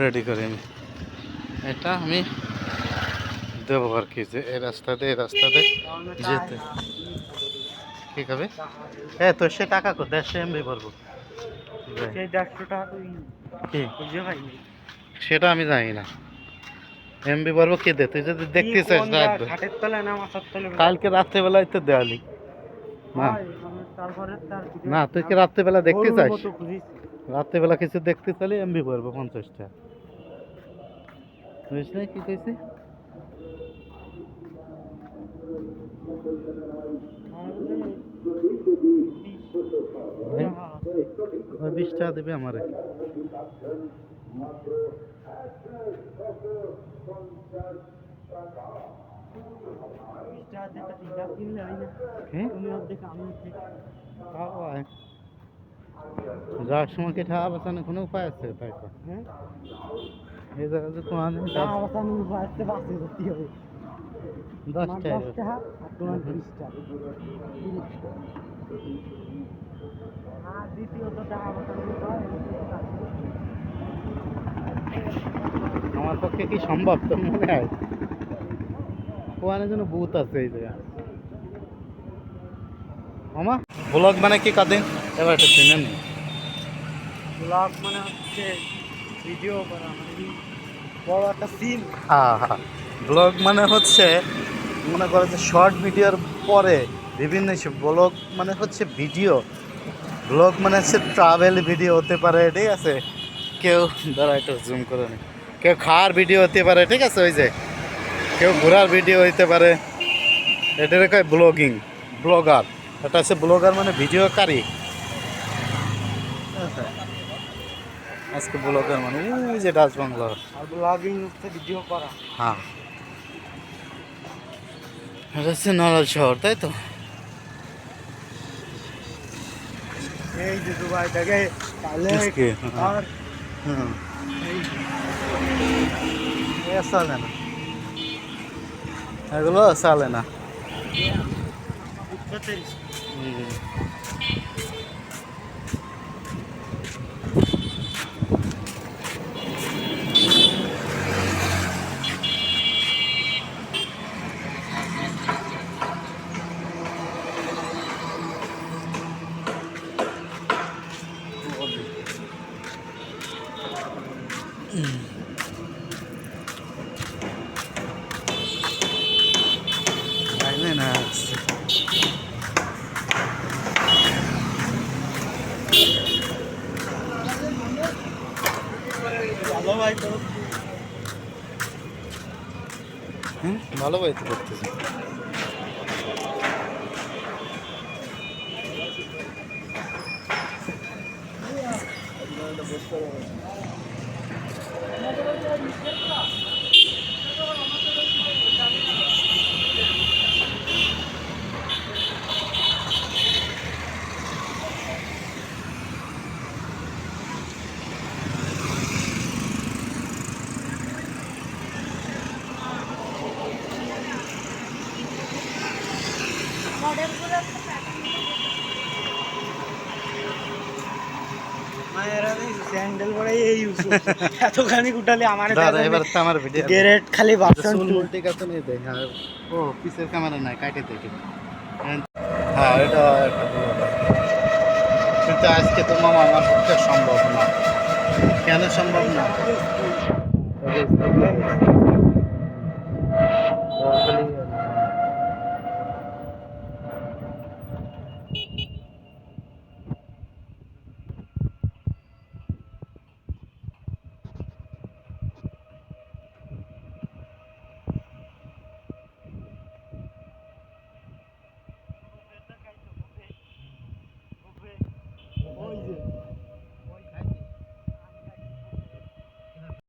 Ready করে আমি। এটা আমি দেবো আর কি যে এই রাস্তাতে এই রাস্তাতে যেতে। ঠিক হবে হ্যাঁ তো সে টাকা কো দেড়শো এমবি ভরবো। সেটা আমি জানি না। এমবি ভরবো কে দে? তুই যদি দেখতে চাস না কালকে রাত্রেবেলায় তো দেওয়ালি না হয়, না তুই কি রাত্রেবেলা দেখতে চাস। রাত্রেবেলা কিছু দেখতে চাইলে এমবি ভরবো পঞ্চাশটা। বুঝিস না কি কইছি? বিশ টাকা দেবে আমারে। টাকা যাওয়ার সময় কি টাকা বাঁচানোর কোনো উপায় আছে? হ্যাঁ? এই জায়গায় যে তোমার বাঁচানোর উপায় আছে, বাঁচিয়ে করতে হবে। দশ আমার টাকা। দশ টাকা, আর তোমার বিশ টাকা। আর দ্বিতীয়ত টাকা বাঁচানোর উপায়, আমার পক্ষে কি সম্ভব তোর মনে হয়? ওখানে যেন বুথ আছে এই জায়গায়। মামা? ব্লগ মানে কি কাদিন? এবার একটা চিনে নি। ব্লগ মানে হচ্ছে ভিডিও করা মানে বড় একটা সিন হ্যাঁ হ্যাঁ ব্লগ মানে হচ্ছে মনে করো যে শর্ট ভিডিওর পরে বিভিন্ন ব্লগ মানে হচ্ছে ভিডিও ব্লগ মানে হচ্ছে ট্রাভেল ভিডিও হতে পারে ঠিক আছে? কেউ দাঁড়া একটু জুম করে নি। কেউ খাওয়ার ভিডিও হতে পারে ঠিক আছে? ওই যে কেউ ঘোরার ভিডিও হইতে পারে এটারে কয় ব্লগিং ব্লগার এটা হচ্ছে ব্লগার মানে ভিডিওকারী আজকে ব্লগার মানে ওই যে ডাচ বাংলা আর ব্লগিং ভিডিও করা হ্যাঁ এটা হচ্ছে নড়াল শহর তাই তো এই যে দুবাই থেকে তাহলে হ্যাঁ। হুম এই না এগুলো চলে না। উচ্চতের হুম। Aynen না ভালো ভাই তো। হুম? ভালো বইতে করতেছি। মায়েরা স্যান্ডেল এতখানি আমার দাদা এবার খালি উল্টে গেছে না দেখ। ও পিসের ক্যামেরা নাই কাটে দেখি। হ্যাঁ, হ্যাঁ কিন্তু আজকে তো মামা আমার সম্ভব না। কেন সম্ভব না?